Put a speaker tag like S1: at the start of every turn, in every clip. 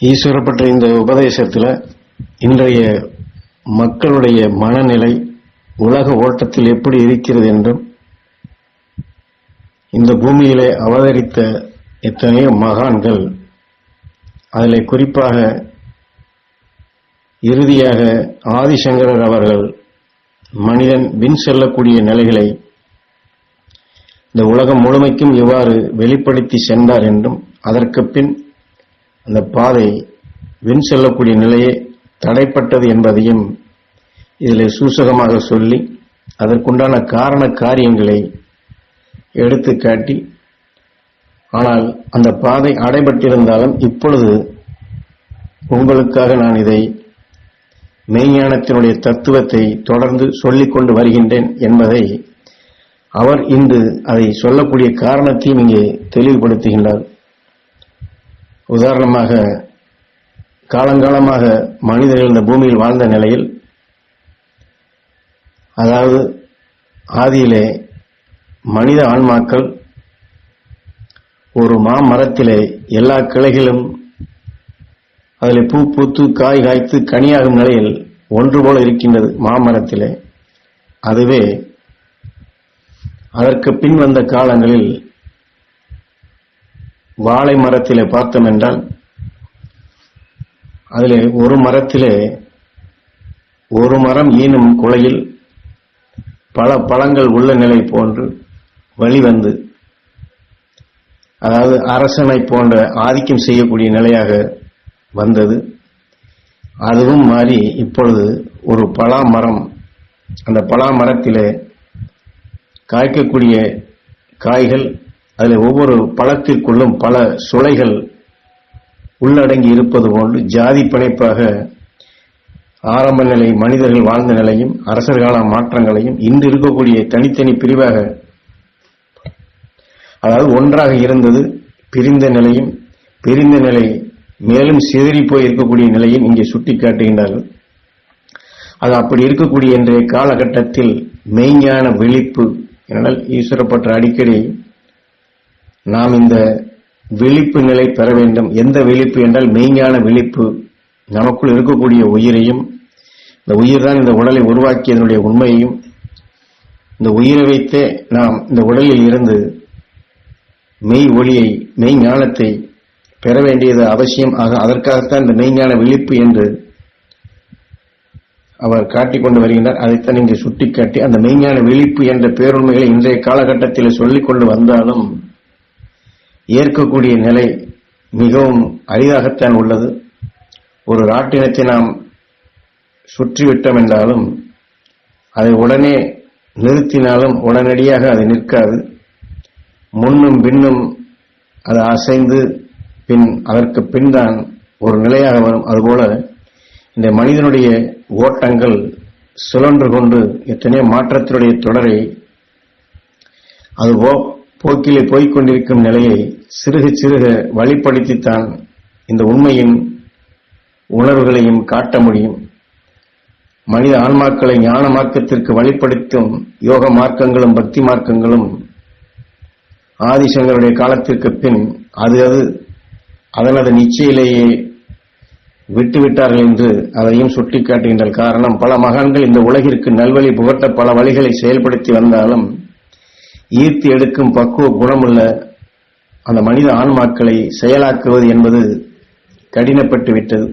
S1: ஈஸ்வரப்பட்ட இந்த உபதேசத்தில் இன்றைய மக்களுடைய மனநிலை உலக ஓட்டத்தில் எப்படி இருக்கிறது என்றும் இந்த பூமியிலே அவதரித்த எத்தனையோ மகான்கள் அதில் குறிப்பாக இறுதியாக ஆதிசங்கரர் அவர்கள் மனிதன் வின் செல்லக்கூடிய நிலைகளை இந்த உலகம் முழுமைக்கும் இவ்வாறு வெளிப்படுத்தி சென்றார் என்றும் அதற்கு பின் அந்த பாதை வெண் செல்லக்கூடிய நிலையே தடைப்பட்டது என்பதையும் இதில் சூசகமாக சொல்லி அதற்குண்டான காரண காரியங்களை எடுத்து காட்டி ஆனால் அந்த பாதை அடைபட்டிருந்தாலும் இப்பொழுது உங்களுக்காக நான் இதை மெய்ஞானத்தினுடைய தத்துவத்தை தொடர்ந்து சொல்லிக்கொண்டு வருகின்றேன் என்பதை அவர் இன்று அதை சொல்லக்கூடிய காரணத்தையும் இங்கே தெளிவுபடுத்துகின்றார். உதாரணமாக காலங்காலமாக மனிதர்கள் இந்த பூமியில் வாழ்ந்த நிலையில் அதாவது ஆதியிலே மனித ஆன்மாக்கள் ஒரு மாமரத்திலே எல்லா கிளைகளும் அதில் பூ பூத்து காய் காய்த்து கனியாகும் நிலையில் ஒன்று போல இருக்கின்றது மாமரத்திலே. அதுவே அதற்கு பின் வந்த காலங்களில் வாழை மரத்திலே பார்த்தோம் என்றால் அதில் ஒரு மரத்திலே ஒரு மரம் ஈனும் குலையில் பல பழங்கள் உள்ள நிலை போன்று வழிவந்து அதாவது அரசனை போன்ற ஆதிக்கம் செய்யக்கூடிய நிலையாக வந்தது. அதுவும் மாறி இப்பொழுது ஒரு பலா மரம் அந்த பலா மரத்திலே காய்க்கக்கூடிய காய்கள் அதில் ஒவ்வொரு பழத்திற்குள்ளும் பல சுளைகள் உள்ளடங்கி இருப்பது போன்று ஜாதி பிணைப்பாக ஆரம்ப நிலை மனிதர்கள் வாழ்ந்த நிலையும் அரசர் கால மாற்றங்களையும் இன்று இருக்கக்கூடிய தனித்தனி பிரிவாக அதாவது ஒன்றாக இருந்தது பிரிந்த நிலையும் பிரிந்த நிலை மேலும் சிதறி போய் இருக்கக்கூடிய நிலையும் இங்கே சுட்டிக்காட்டுகின்றார்கள். அது அப்படி இருக்கக்கூடிய இன்றைய காலகட்டத்தில் மெய்ஞான விழிப்பு என்னால் ஈஸ்வரப்பட்ட அடிக்கடி நாம் இந்த விழிப்பு நிலை பெற வேண்டும். எந்த விழிப்பு என்றால் மெய்ஞான விழிப்பு. நமக்குள் இருக்கக்கூடிய உயிரையும் இந்த உயிர் தான் இந்த உடலை உருவாக்கியதனுடைய உண்மையையும் இந்த உயிரை வைத்தே நாம் இந்த உடலில் இருந்து மெய் ஒளியை மெய் ஞானத்தை பெற வேண்டியது அவசியம். ஆக அதற்காகத்தான் இந்த மெய்ஞான விழிப்பு என்று அவர் காட்டிக்கொண்டு வருகின்றார். அதைத்தான் இங்கு சுட்டிக்காட்டி அந்த மெய்ஞான விழிப்பு என்ற பேருண்மைகளை இன்றைய காலகட்டத்தில் சொல்லிக் கொண்டு வந்தாலும் ஏற்கக்கூடிய நிலை மிகவும் அரிதாகத்தான் உள்ளது. ஒரு ராட்டினத்தை நாம் சுற்றிவிட்டோம் என்றாலும் அதை உடனே நிறுத்தினாலும் உடனடியாக அது நிற்காது. முன்னும் பின்னும் அது அசைந்து பின் அதற்கு பின் தான் ஒரு நிலையாக வரும். அதுபோல இந்த மனிதனுடைய ஓட்டங்கள் சுழன்று கொண்டு எத்தனையோ மாற்றத்தினுடைய தொடரை அது போக்கிலே போய்கொண்டிருக்கும் நிலையை சிறுக சிறுக வழிப்படுத்தித்தான் இந்த உண்மையின் உணர்வுகளையும் காட்ட முடியும். மனித ஆன்மாக்களை ஞான மார்க்கத்திற்கு வழிப்படுத்தும் யோக மார்க்கங்களும் பக்தி மார்க்கங்களும் ஆதிசங்கருடைய காலத்திற்கு பின் அது அது அதனது நிச்சயிலேயே விட்டுவிட்டார்கள் என்று அதையும் சுட்டிக்காட்டுகின்ற காரணம் பல மகான்கள் இந்த உலகிற்கு நல்வழி புகட்ட பல வழிகளை செயல்படுத்தி வந்தாலும் ஈர்த்து எடுக்கும் பக்குவ குணமுள்ள அந்த மனித ஆன்மாக்களை செயலாக்குவது என்பது கடினப்பட்டு விட்டது.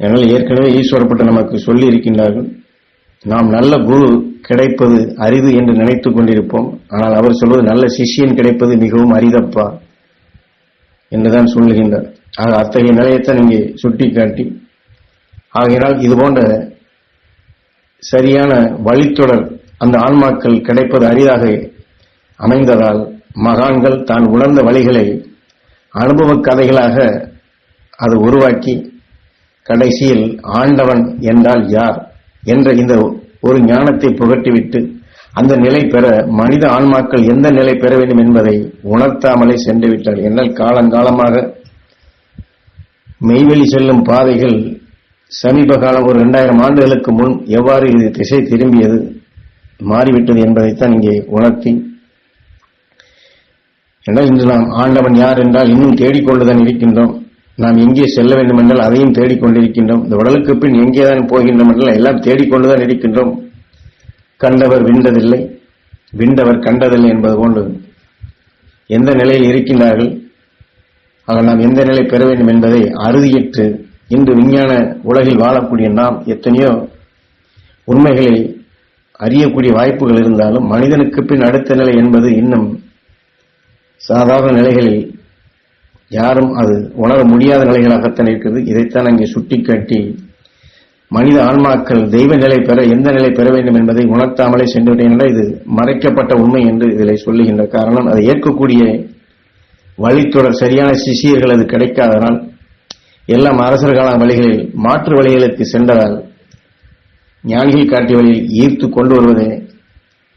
S1: எனவே ஏற்கனவே ஈஸ்வரப்பட்ட நமக்கு சொல்லி இருக்கின்றார்கள் நாம் நல்ல குரு கிடைப்பது அரிது என்று நினைத்துக் கொண்டிருப்போம். ஆனால் அவர் சொல்வது நல்ல சிஷியன் கிடைப்பது மிகவும் அரிதப்பா என்றுதான் சொல்லுகின்றார். ஆக அத்தகைய நிலையத்தான் இங்கே சுட்டிக்காட்டி ஆகையினால் இது போன்ற சரியான வழித்தொடர் அந்த ஆன்மாக்கள் கிடைப்பது அரிதாக அமைந்ததால் மகான்கள் தான் உணர்ந்த வழிகளை அனுபவ கதைகளாக அது உருவாக்கி கடைசியில் ஆண்டவன் என்றால் யார் என்ற இந்த ஒரு ஞானத்தை புகட்டிவிட்டு அந்த நிலை பெற மனித ஆன்மாக்கள் எந்த நிலை பெற வேண்டும் என்பதை உணர்த்தாமலே சென்று விட்டார் என்னால் காலங்காலமாக மெய்வெளி செல்லும் பாதைகள் சமீப காலம் ஒரு இரண்டாயிரம் ஆண்டுகளுக்கு முன் எவ்வாறு இது திசை திரும்பியது மாறிவிட்டது என்பதைத்தான் இங்கே உணர்த்தி என்றால் இன்று நாம் ஆண்டவன் யார் என்றால் இன்னும் தேடிக்கொண்டுதான் இருக்கின்றோம். நாம் எங்கே செல்ல வேண்டும் என்றால் அதையும் தேடிக்கொண்டிருக்கின்றோம். இந்த உடலுக்கு பின் எங்கேதான் போகின்றோம் என்றால் எல்லாம் தேடிக்கொண்டுதான் இருக்கின்றோம். கண்டவர் விண்டதில்லை. விண்டவர் கண்டதில்லை என்பது போன்று எந்த நிலையில் இருக்கின்றார்கள்? ஆக நாம் எந்த நிலை பெற வேண்டும் என்பதை அறுதியிட்டு இன்று விஞ்ஞான உலகில் வாழக்கூடிய நாம் எத்தனையோ உண்மைகளை அறியக்கூடிய வாய்ப்புகள் இருந்தாலும் மனிதனுக்கு பின் அடுத்த நிலை என்பது இன்னும் சாதாரண நிலைகளில் யாரும் அது உணர முடியாத நிலைகளாகத்தான் இருக்கிறது. இதைத்தான் அங்கே சுட்டிக்காட்டி மனித ஆன்மாக்கள் தெய்வ நிலை பெற எந்த நிலை பெற வேண்டும் என்பதை உணர்த்தாமலே சென்றுவிட்டேன் இது மறைக்கப்பட்ட உண்மை என்று இதில் சொல்லுகின்ற காரணம். அதை ஏற்கக்கூடிய வழித்தொடர் சரியான சிஷியர்கள் அது கிடைக்காதனால் எல்லாம் அரசர்களான வழிகளில் மாற்று வழிகளுக்கு சென்றதால் ஞானிகள் காட்டிய வழியில் ஈர்த்து கொண்டு வருவதே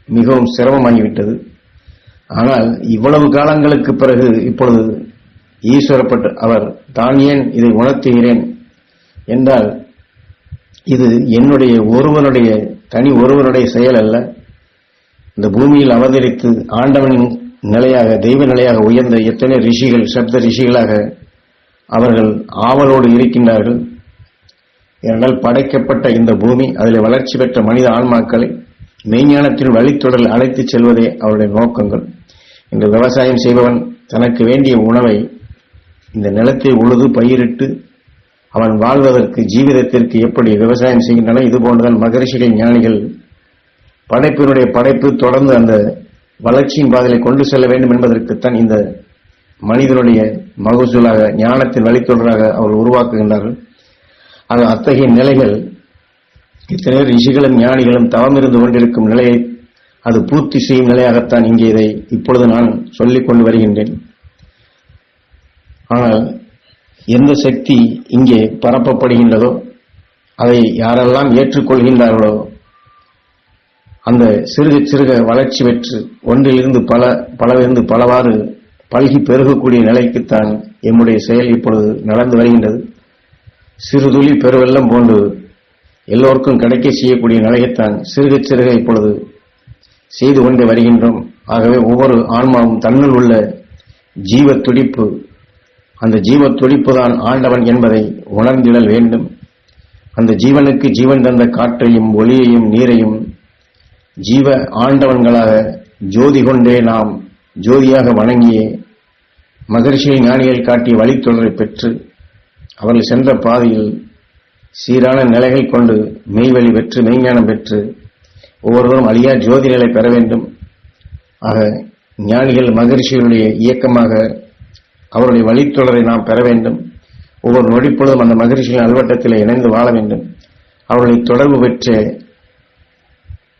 S1: மிகவும் சிரமமாகிவிட்டது. ஆனால் இவ்வளவு காலங்களுக்கு பிறகு இப்பொழுது ஈஸ்வரப்பட்டு அவர் தான் ஏன் இதை உணர்த்துகிறேன் என்றால் இது என்னுடைய ஒருவனுடைய தனி ஒருவனுடைய செயல் அல்ல. இந்த பூமியில் அவதரித்து ஆண்டவனின் நிலையாக தெய்வ நிலையாக உயர்ந்த எத்தனை ரிஷிகள் சப்த ரிஷிகளாக அவர்கள் ஆவலோடு இருக்கின்றார்கள். ஏனென்றால் படைக்கப்பட்ட இந்த பூமி அதில் வளர்ச்சி பெற்ற மனித ஆன்மாக்களை மெய்ஞானத்தின் வழித்தொடல் அழைத்துச் செல்வதே அவருடைய நோக்கங்கள். இன்று விவசாயம் செய்பவன் தனக்கு வேண்டிய உணவை இந்த நிலத்தை உழுது பயிரிட்டு அவன் வாழ்வதற்கு ஜீவிதத்திற்கு எப்படி விவசாயம் செய்கின்றன இது போன்றுதான் மகரிஷிகள் ஞானிகள் படைப்பினுடைய படைப்பு தொடர்ந்து அந்த வளர்ச்சியின் பாதையை கொண்டு செல்ல வேண்டும் என்பதற்குத்தான் இந்த மனிதனுடைய மகசூலாக ஞானத்தின் வழித்தொடராக அவர்கள் உருவாக்குகின்றார்கள். அது அத்தகைய நிலைகள் இத்தனை ரிஷிகளும் ஞானிகளும் தவம் இருந்து கொண்டிருக்கும் நிலையை அது பூர்த்தி செய்யும் நிலையாகத்தான் இங்கே இதை இப்பொழுது நான் சொல்லிக் கொண்டு வருகின்றேன். ஆனால் எந்த சக்தி இங்கே பரப்பப்படுகின்றதோ அதை யாரெல்லாம் ஏற்றுக்கொள்கின்றார்களோ அந்த சிறுக சிறுக வளர்ச்சி பெற்று ஒன்றிலிருந்து பல பலவிருந்து பலவாறு பல்கி பெருகக்கூடிய நிலைக்குத்தான் எம்முடைய செயல் இப்பொழுது நடந்து வருகின்றது. சிறுதுளி பெருவெல்லம் போன்று எல்லோருக்கும் கிடைக்க செய்யக்கூடிய நிலையைத்தான் சிறுக சிறுக இப்பொழுது செய்து கொண்டு வருகின்றோம். ஆகவே ஒவ்வொரு ஆன்மாவும் தன்னுள் உள்ள ஜீவ துடிப்பு அந்த ஜீவ துடிப்பு தான் ஆண்டவன் என்பதை உணர்ந்திடல் வேண்டும். அந்த ஜீவனுக்கு ஜீவன் தந்த காற்றையும் ஒளியையும் நீரையும் ஜீவ ஆண்டவன்களாக ஜோதி கொண்டே நாம் ஜோதியாக வணங்கியே மகர்ஷி ஞானிகள் காட்டிய வழித்தொடரை பெற்று அவர்கள் சென்ற பாதையில் சீரான நிலைகள் கொண்டு மெய்வழி பெற்று மெய்ஞானம் பெற்று ஒவ்வொருவரும் அழியா ஜோதி நிலை பெற வேண்டும். ஆக ஞானிகள் மகரிஷிகளுடைய இயக்கமாக அவருடைய வழித்தொடரை நாம் பெற வேண்டும். ஒவ்வொரு நொடிப்பொழுதும் அந்த மகிழ்ச்சியின் அல்வட்டத்தில் இணைந்து வாழ வேண்டும். அவர்களை தொடர்பு பெற்ற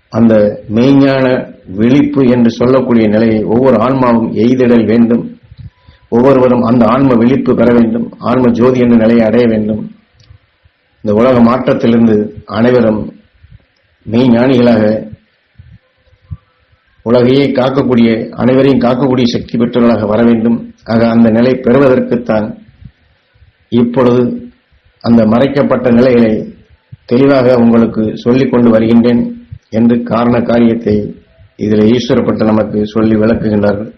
S1: அந்த மெய்ஞான விழிப்பு என்று சொல்லக்கூடிய நிலையை ஒவ்வொரு ஆன்மாவும் எய்திடல் வேண்டும். ஒவ்வொருவரும் அந்த ஆன்ம விழிப்பு பெற வேண்டும். ஆன்ம ஜோதி என்ற நிலையை அடைய வேண்டும். இந்த உலக மாற்றத்திலிருந்து அனைவரும் மெய்ஞானிகளாக உலகையே காக்கக்கூடிய அனைவரையும் காக்கக்கூடிய சக்தி பெற்றவர்களாக வர வேண்டும். ஆக அந்த நிலை பெறுவதற்குத்தான் இப்பொழுது அந்த மறைக்கப்பட்ட நிலைகளை தெளிவாக உங்களுக்கு சொல்லிக் கொண்டு வருகின்றேன் என்று காரண காரியத்தை இதில் ஈஸ்வரப்பட்டு நமக்கு சொல்லி விளக்குகின்றார்கள்.